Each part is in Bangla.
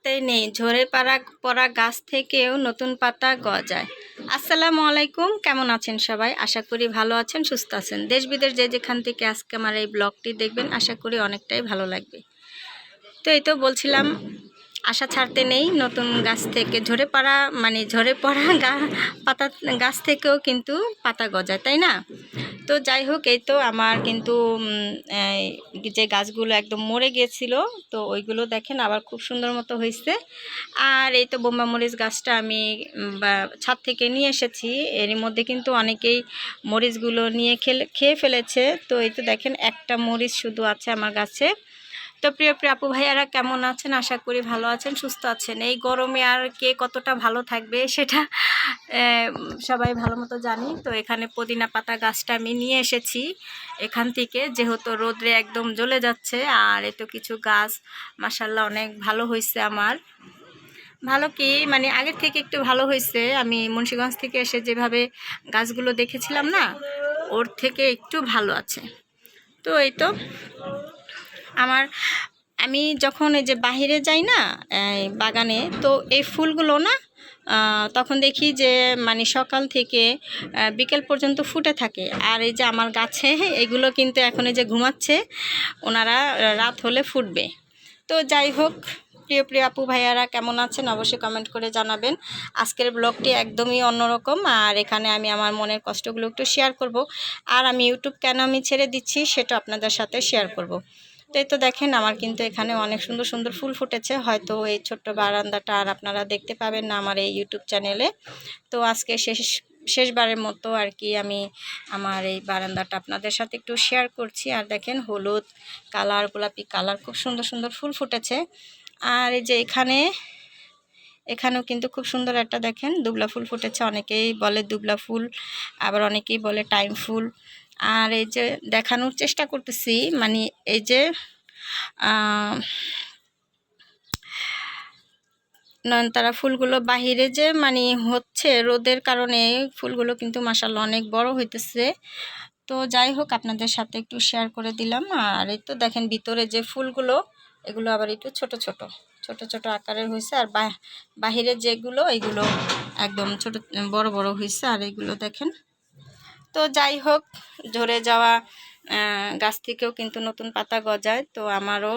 ছাড়তেই নেই। ঝরে পাড়া, পড়া গাছ থেকেও নতুন পাতা গজায়। আসসালামু আলাইকুম। কেমন আছেন সবাই? আশা করি ভালো আছেন, সুস্থ আছেন। দেশ বিদেশ যে যেখান থেকে আজকে আমার এই ব্লগটি দেখবেন, আশা করি অনেকটাই ভালো লাগবে। তো এই তো বলছিলাম, আশা ছাড়তে নেই। নতুন গাছ থেকে ঝরে পড়া মানে ঝরে পড়া গা, পাতা, গাছ থেকেও কিন্তু পাতা গজায়, তাই না? তো যাই হোক, এই তো আমার কিন্তু যে গাছগুলো একদম মরে গিয়েছিল তো ওইগুলো দেখেন আবার খুব সুন্দর মতো হয়েছে আর এই তো বোম্বা মরিচ গাছটা আমি ছাদ থেকে নিয়ে এসেছি। এরই মধ্যে কিন্তু অনেকেই মরিচগুলো নিয়ে খেলে, খেয়ে ফেলেছে। তো এই তো দেখেন একটা মরিচ শুধু আছে আমার গাছে। তো প্রিয় প্রিয় আপু ভাইয়ারা, কেমন আছেন? আশা করি ভালো আছেন, সুস্থ আছেন। এই গরমে আর কে কতটা ভালো থাকবে সেটা সবাই ভালো মতো জানি। তো এখানে পুদিনা পাতা গাছটা আমি নিয়ে এসেছি এখান থেকে, যেহেতু রোদ্রে একদম জ্বলে যাচ্ছে আর এত কিছু গাছ মাসাল্লাহ অনেক ভালো হয়েছে আমার। ভালো কি? মানে আগের থেকে একটু ভালো হয়েছে আমি মুন্সীগঞ্জ থেকে এসে যেভাবে গাছগুলো দেখেছিলাম না, ওর থেকে একটু ভালো আছে। তো এই তো আমার, আমি যখন এই যে বাহিরে যাই না বাগানে, তো এই ফুলগুলো না তখন দেখি যে মানে সকাল থেকে বিকেল পর্যন্ত ফুটে থাকে। আর এই যে আমার গাছে, এগুলো কিন্তু এখন এই যে ঘুমাচ্ছে, ওনারা রাত হলে ফুটবে। তো যাই হোক, প্রিয় প্রিয় আপু ভাইয়ারা কেমন আছেন? অবশ্যই কমেন্ট করে জানাবেন। আজকের ব্লগটি একদমই অন্যরকম, আর এখানে আমি আমার মনের কষ্টগুলো একটু শেয়ার করব। আর আমি ইউটিউব কেন আমি ছেড়ে দিচ্ছি, সেটা আপনাদের সাথে শেয়ার করব। তো এই তো দেখেন, আমার কিন্তু এখানে অনেক সুন্দর সুন্দর ফুল ফুটেছে। হয়তো এই ছোট্ট বারান্দাটা আর আপনারা দেখতে পাবেন না আমার এই ইউটিউব চ্যানেলে তো আজকে শেষ, শেষবারের মতো আর কি আমি আমার এই বারান্দাটা আপনাদের সাথে একটু শেয়ার করছি। আর দেখেন, হলুদ কালার, গোলাপি কালার খুব সুন্দর সুন্দর ফুল ফুটেছে। আর এই যে এখানে, এখানেও কিন্তু খুব সুন্দর একটা দেখেন, দুবলা ফুল ফুটেছে। অনেকেই বলে দুবলা ফুল, আবার অনেকেই বলে টাইম ফুল। আর এই যে দেখানোর চেষ্টা করতেছি মানে এই যে নয়নতারা ফুলগুলো বাহিরে যে মানে হচ্ছে রোদের কারণে ফুলগুলো কিন্তু মাসাল্লাহ অনেক বড় হইতেছে। তো যাই হোক, আপনাদের সাথে একটু শেয়ার করে দিলাম। আর এই তো দেখেন ভিতরে যে ফুলগুলো, এগুলো আবার একটু ছোট ছোট ছোট ছোট আকারের হয়েছে আর বাহিরে যেগুলো, এগুলো একদম ছোট, বড় বড় হয়েছে আর এগুলো দেখেন তো যাই হোক, ঝরে যাওয়া গাছ থেকেও কিন্তু নতুন পাতা গজায়, তো আমারও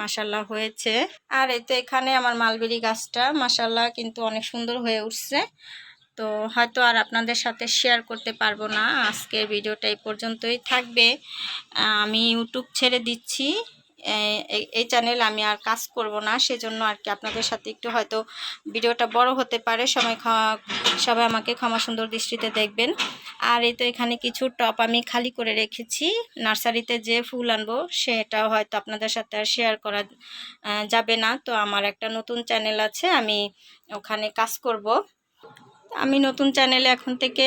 মাসাল্লাহ হয়েছে। আর এতে এখানে আমার মালবেরি গাছটা মাসাল্লাহ কিন্তু অনেক সুন্দর হয়ে উঠছে। তো হয়তো আর আপনাদের সাথে শেয়ার করতে পারব না, আজকের ভিডিওটা এই পর্যন্তই থাকবে। আমি ইউটিউব ছেড়ে দিচ্ছি। এই- চ্যানেল আমি আর কাজ করব না, সেজন্য আর কি আপনাদের সাথে একটু হয়তো ভিডিওটা বড় হতে পারে। সবাই সবাই আমাকে ক্ষমা সুন্দর দৃষ্টিতে দেখবেন। আর এই তো এখানে কিছু টপ আমি খালি করে রেখেছি। নার্সারিতে যে ফুল আনব, সেটাও হয়তো আপনাদের সাথে আর শেয়ার করা যাবে না। তো আমার একটা নতুন চ্যানেল আছে, আমি ওখানে কাজ করব। আমি নতুন চ্যানেলে এখন থেকে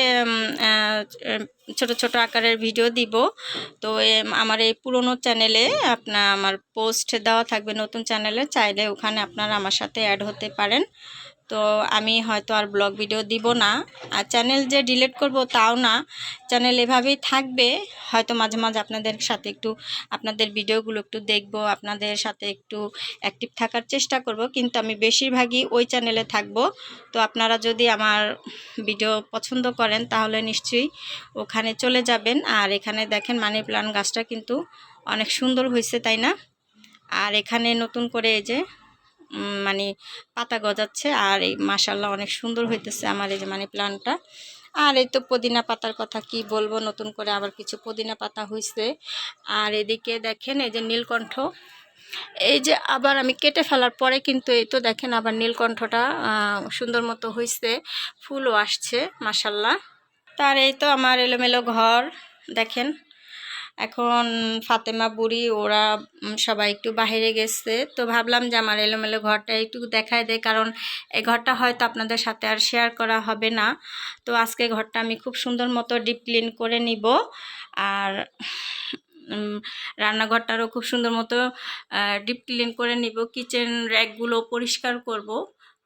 ছোট ছোট আকারের ভিডিও দিব। তো আমার এই পুরনো চ্যানেলে আপনার আমার পোস্ট দেওয়া থাকবে নতুন চ্যানেলে চাইলে ওখানে আপনারা আমার সাথে অ্যাড হতে পারেন। তো আমি হয়তো আর ব্লগ ভিডিও দিব না। আর চ্যানেল যে ডিলিট করব তাও না। চ্যানেল এভাবেই থাকবে। হয়তো মাঝে মাঝে আপনাদের সাথে একটু, আপনাদের ভিডিওগুলো একটু দেখব, আপনাদের সাথে একটু অ্যাক্টিভ থাকার চেষ্টা করব। কিন্তু আমি বেশিরভাগই ওই চ্যানেলে থাকব। তো আপনারা যদি আমার ভিডিও পছন্দ করেন তাহলে নিশ্চয়ই ওখানে চলে যাবেন। আর এখানে দেখেন মানি প্লান্ট গাছটা কিন্তু অনেক সুন্দর হয়েছে তাই না? আর এখানে নতুন করে এই যে মানে পাতা গজাচ্ছে আর এই মাসাল্লাহ অনেক সুন্দর হইতেছে আমার এই যে মানি প্লান্টটা আর এই তো পুদিনা পাতার কথা কি বলব, নতুন করে আবার কিছু পুদিনা পাতা হয়েছে আর এদিকে দেখেন এই যে নীলকণ্ঠ। এই যে আবার আমি কেটে ফেলার পরে কিন্তু এই তো দেখেন আবার নীলকণ্ঠটা সুন্দর মতো হয়েছে ফুলও আসছে মাসাল্লাহ তার এই তো আমার এলোমেলো ঘর, দেখেন। এখন ফাতেমা বুড়ি, ওরা সবাই একটু বাইরে গেছে। তো ভাবলাম যে আমার এলোমেলো ঘরটা একটু দেখায় দেয় কারণ এই ঘরটা হয়তো আপনাদের সাথে আর শেয়ার করা হবে না। তো আজকে ঘরটা আমি খুব সুন্দর মতো ডিপ ক্লিন করে নিব। আর রান্নাঘরটারও খুব সুন্দর মতো ডিপ ক্লিন করে নিব। কিচেন র্যাকগুলো পরিষ্কার করব।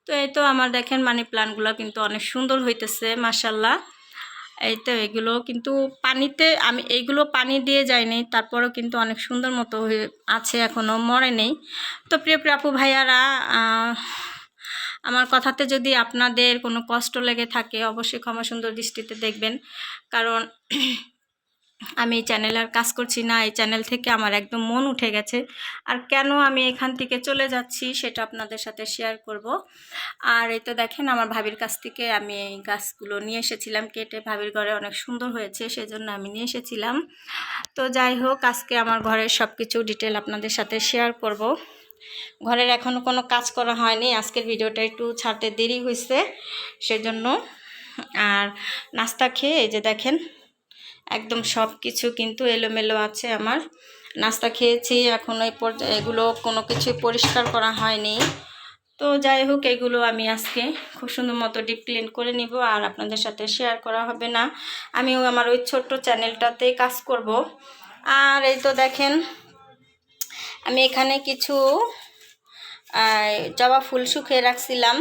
তো এই তো আমার দেখেন মানি প্লান্টগুলো কিন্তু অনেক সুন্দর হইতেছে মাসাল্লাহ এই তো এগুলো কিন্তু পানিতে আমি এইগুলো পানি দিয়ে যাইনি, তারপরেও কিন্তু অনেক সুন্দর মতো হয়ে আছে এখনও মরে নেই। তো প্রিয় প্রিয় আপু ভাইয়ারা আমার কথাতে যদি আপনাদের কোনো কষ্ট লেগে থাকে, অবশ্যই ক্ষমা সুন্দর দৃষ্টিতে দেখবেন। কারণ আমি এই চ্যানেল আর কাজ করছি না, এই চ্যানেল থেকে আমার একদম মন উঠে গেছে। আর কেন আমি এখান থেকে চলে যাচ্ছি সেটা আপনাদের সাথে শেয়ার করব। আর এই তো দেখেন, আমার ভাবির কাছ থেকে আমি এই গাছগুলো নিয়ে এসেছিলাম কেটে। ভাবির ঘরে অনেক সুন্দর হয়েছে, সেজন্য আমি নিয়ে এসেছিলাম। তো যাই হোক, আজকে আমার ঘরের সব কিছু ডিটেল আপনাদের সাথে শেয়ার করব। ঘরের এখনও কোনো কাজ করা হয়নি, আজকের ভিডিওটা একটু ছাড়তে দেরি হয়েছে, সেজন্য। আর নাস্তা খেয়ে এই যে দেখেন একদম সব কিছু কিন্তু এলোমেলো আছে আমার। নাস্তা খেয়েছি, এখন এই এগুলো কোনো কিছু পরিষ্কার করা হয়নি। তো যাই হোক, এগুলো আমি আজকে খুব সুন্দর মতো ডিপ ক্লিন করে নিব, আর আপনাদের সাথে শেয়ার করা হবে না। আমিও আমার ওই ছোট্ট চ্যানেলটাতে কাজ করব। আর এই তো দেখেন, আমি এখানে কিছু জবা ফুল শুকিয়ে রাখছিলাম।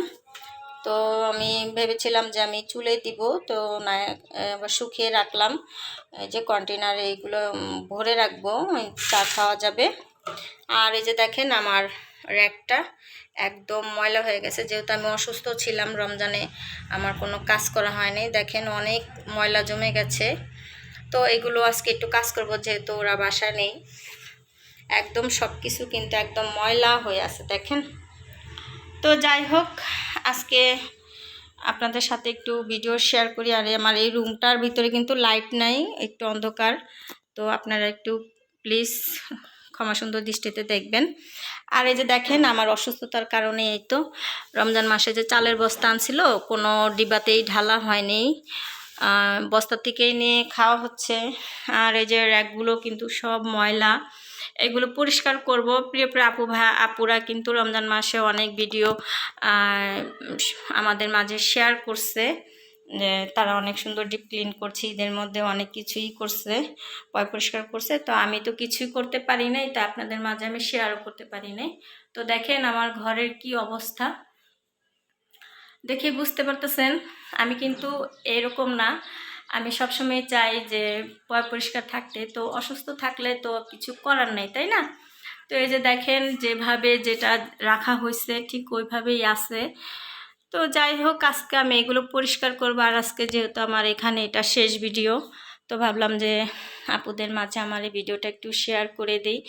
তো আমি ভেবেছিলাম যে আমি চুলে দিব, তো না শুকিয়ে রাখলাম। এই যে কন্টেনার এইগুলো ভরে রাখব চা খাওয়া যাবে। আর এই যে দেখেন আমার র্যাকটা একদম ময়লা হয়ে গেছে, যেহেতু আমি অসুস্থ ছিলাম রমজানে, আমার কোনো কাজ করা হয়নি। দেখেন অনেক ময়লা জমে গেছে। তো এগুলো আজকে একটু কাজ করব, যেহেতু ওরা বাসা নেই। একদম সব কিছু কিন্তু একদম ময়লা হয়ে আছে, দেখেন। তো যাই হোক আজকে আপনাদের সাথে একটু ভিডিও শেয়ার করি। আর, আমার এই রুমটার ভিতরে কিন্তু লাইট নাই, একটু অন্ধকার। তো আপনারা একটু প্লিজ ক্ষমা সুন্দর দৃষ্টিতে দেখবেন। আর এই যে দেখেন, আমার অসুস্থতার কারণে এই তো রমজান মাসে যে চালের বস্তা আনছিল, কোনো ডিবাতেই ঢালা হয়নি। বস্তা থেকেই নিয়ে খাওয়া হচ্ছে। আর এই যে র্যাকগুলো কিন্তু সব ময়লা। এগুলো পরিষ্কার করব। প্রিয় প্রিয় আপু ভাই আপুরা কিন্তু রমজান মাসে অনেক ভিডিও আমাদের মাঝে শেয়ার করছে। যে তারা অনেক সুন্দর ডিপ ক্লিন করছে, ঈদের মধ্যে অনেক কিছুই করছে, পয় পরিষ্কার করছে। তো আমি তো কিছুই করতে পারি নাই, তা আপনাদের মাঝে আমি শেয়ারও করতে পারি নাই। তো দেখেন আমার ঘরের কি অবস্থা। দেখে বুঝতে পারতেছেন, আমি কিন্তু এরকম না। আমি সবসময় চাই যে পয় পরিষ্কার থাকতে, তো অসুস্থ থাকলে তো কিছু করার নেই, তাই না? তো এই যে দেখেন যেভাবে যেটা রাখা হয়েছে ঠিক ওইভাবেই আছে। তো যাই হোক, আজকে আমি এগুলো পরিষ্কার করব আর আজকে যেহেতু আমার এখানে এটা শেষ ভিডিও, তো ভাবলাম যে আপুদের মাঝে আমার এই ভিডিওটা একটু শেয়ার করে দিই।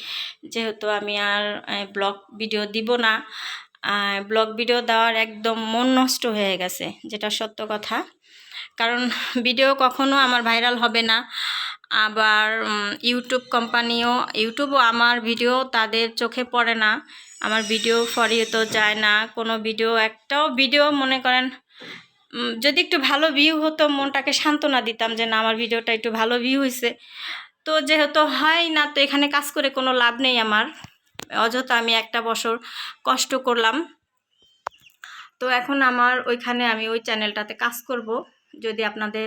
যেহেতু আমি আর ব্লগ ভিডিও দিব না ব্লগ ভিডিও দেওয়ার একদম মন নষ্ট হয়ে গেছে, যেটা সত্য কথা। কারণ ভিডিও কখনো আমার ভাইরাল হবে না। আবার ইউটিউব কোম্পানিও, ইউটিউবও আমার ভিডিও তাদের চোখে পড়ে না। আমার ভিডিও ফরিয়ে তো যায় না। কোনো ভিডিও, একটাও ভিডিও মনে করেন যদি একটু ভালো ভিউ হতো, মনটাকে সান্ত্বনা দিতাম যে না, আমার ভিডিওটা একটু ভালো ভিউ হয়েছে তো যেহেতু হয় না, তো এখানে কাজ করে কোনো লাভ নেই আমার। অযথা আমি একটা বছর কষ্ট করলাম। তো এখন আমার ওইখানে আমি ওই চ্যানেলটাতে কাজ করব। যদি আপনাদের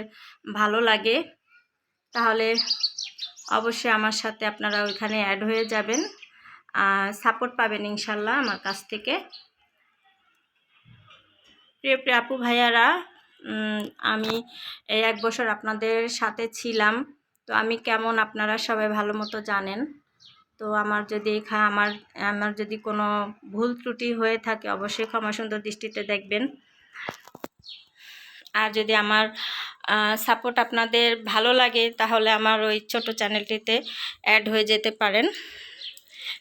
ভালো লাগে, তাহলে অবশ্যই আমার সাথে আপনারা ওইখানে অ্যাড হয়ে যাবেন। সাপোর্ট পাবেন ইনশাল্লাহ আমার কাছ থেকে। প্রিয় প্রিয় আপু ভাইয়ারা আমি এই এক বছর আপনাদের সাথে ছিলাম। তো আমি কেমন আপনারা সবাই ভালো মতো জানেন। তো আমার যদি এখানে আমার আমার যদি কোনো ভুল ত্রুটি হয়ে থাকে, অবশ্যই ক্ষমা সুন্দর দৃষ্টিতে দেখবেন। আর যদি আমার সাপোর্ট আপনাদের ভালো লাগে, তাহলে আমার ওই ছোট চ্যানেলটিতে অ্যাড হয়ে যেতে পারেন।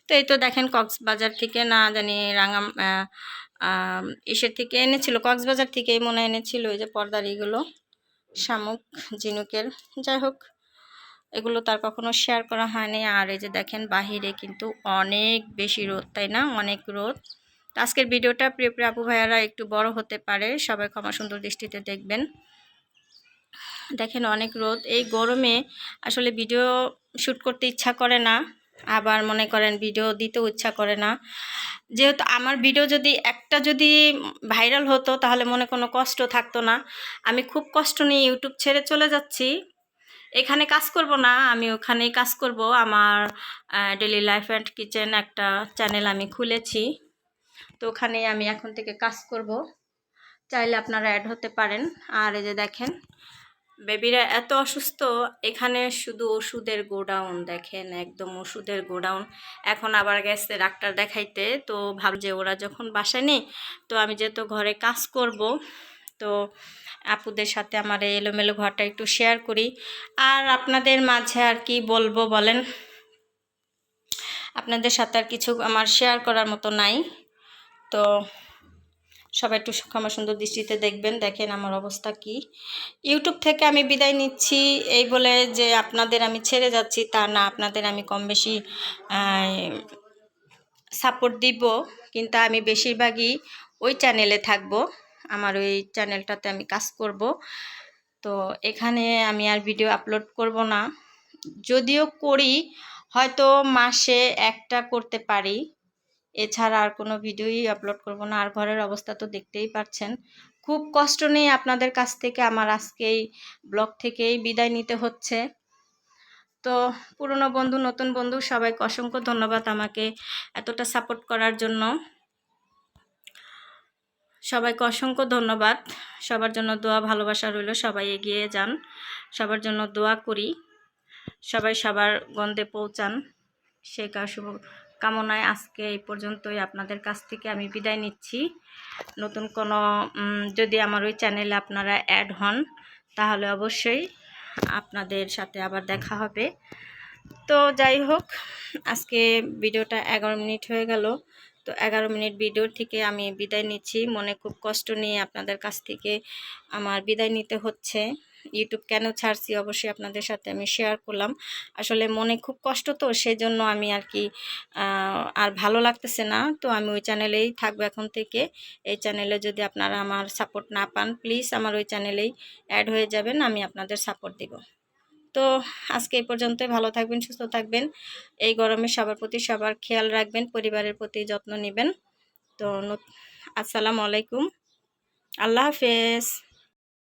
তো এই তো দেখেন কক্সবাজার থেকে না জানি রাঙা ইসের থেকে এনেছিল, কক্সবাজার থেকেই মনে এনেছিল ওই যে পর্দার এগুলো, শামুক, ঝিনুকের। যাই হোক, এগুলো তার কখনো শেয়ার করা হয়নি। আর এই যে দেখেন বাহিরে কিন্তু অনেক বেশি রোদ, তাই না? অনেক রোদ। আজকের ভিডিওটা প্রিয় প্রিয় আপু ভাইয়ারা একটু বড় হতে পারে, সবাই ক্ষমা সুন্দর দৃষ্টিতে দেখবেন। দেখেন অনেক রোদ, এই গরমে আসলে ভিডিও শ্যুট করতে ইচ্ছা করে না, আবার মনে করেন ভিডিও দিতেও ইচ্ছা করে না। যেহেতু আমার ভিডিও যদি একটা যদি ভাইরাল হতো, তাহলে মনে কোনো কষ্ট থাকতো না। আমি খুব কষ্ট নিয়ে ইউটিউব ছেড়ে চলে যাচ্ছি। এখানে কাজ করব না, আমি ওখানেই কাজ করব। আমার ডেলি লাইফ অ্যান্ড কিচেন একটা চ্যানেল আমি খুলেছি। তো ওখানে আমি এখন থেকে কাজ করব। চাইলে আপনারা অ্যাড হতে পারেন। আর এই যে দেখেন, বেবিরা এত অসুস্থ, এখানে শুধু ওষুধের গোডাউন দেখেন, একদম ওষুধের গোডাউন। এখন আবার গেছে ডাক্তার দেখাইতে, তো ভাব যে ওরা যখন বাসায় নেই, তো আমি যেহেতু ঘরে কাজ করব, তো আপুদের সাথে আমার এই এলোমেলো ঘরটা একটু শেয়ার করি। আর আপনাদের মাঝে আর কি বলব বলেন? আপনাদের সাথে আর কিছু আমার শেয়ার করার মতো নাই। তো সবাই একটু ক্ষমা সুন্দর দৃষ্টিতে দেখবেন, দেখেন আমার অবস্থা কি। ইউটিউব থেকে আমি বিদায় নিচ্ছি। এই বলে যে আপনাদের আমি ছেড়ে যাচ্ছি, তা না, আপনাদের আমি কম বেশি সাপোর্ট দিব, কিন্তু আমি বেশিরভাগই ওই চ্যানেলে থাকব। আমার ওই চ্যানেলটাতে আমি কাজ করব। তো এখানে আমি আর ভিডিও আপলোড করব না। যদিও করি, হয়তো মাসে একটা করতে পারি। এছাড়া আর কোনো ভিডিওই আপলোড করব না। আর ঘরের অবস্থা তো দেখতেই পাচ্ছেন। খুব কষ্ট নেই আপনাদের কাছ থেকে আমার আজকেই ব্লগ থেকেই বিদায় নিতে হচ্ছে। তো পুরনো বন্ধু, নতুন বন্ধু, সবাইকে অসংখ্য ধন্যবাদ আমাকে এতটা সাপোর্ট করার জন্য। সবাইকে অসংখ্য ধন্যবাদ। সবার জন্য দোয়া, ভালোবাসা রইল। সবাই এগিয়ে যান। সবার জন্য দোয়া করি। সবাই সবার গন্ধে পৌঁছান। সে শুভ কামনায় আজকে এই পর্যন্তই আপনাদের কাছ থেকে আমি বিদায় নিচ্ছি। নতুন কোনো যদি আমার ওই চ্যানেলে আপনারা অ্যাড হন, তাহলে অবশ্যই আপনাদের সাথে আবার দেখা হবে। তো যাই হোক, আজকে ভিডিওটা এগারো মিনিট হয়ে গেল। তো এগারো মিনিট ভিডিও থেকে আমি বিদায় নিচ্ছি। মনে খুব কষ্ট নিয়ে আপনাদের কাছ থেকে আমার বিদায় নিতে হচ্ছে। ইউটিউব কেন ছাড়ছি? অবশ্যই আপনাদের সাথে আমি শেয়ার করলাম। আসলে মনে খুব কষ্ট তো সেই জন্য আমি আর কি আর ভালো লাগতেছে না। তো আমি ওই চ্যানেলেই থাকব এখন থেকে। এই চ্যানেলে যদি আপনারা আমার সাপোর্ট না পান প্লিজ আমার ওই চ্যানেলেই অ্যাড হয়ে যাবেন, আমি আপনাদের সাপোর্ট দিব। তো আজকে এই পর্যন্তই। ভালো থাকবেন, সুস্থ থাকবেন। এই গরমে সবার প্রতি সবার খেয়াল রাখবেন, পরিবারের প্রতি যত্ন নেবেন। তো আসসালামু আলাইকুম। আল্লাহ হাফেজ।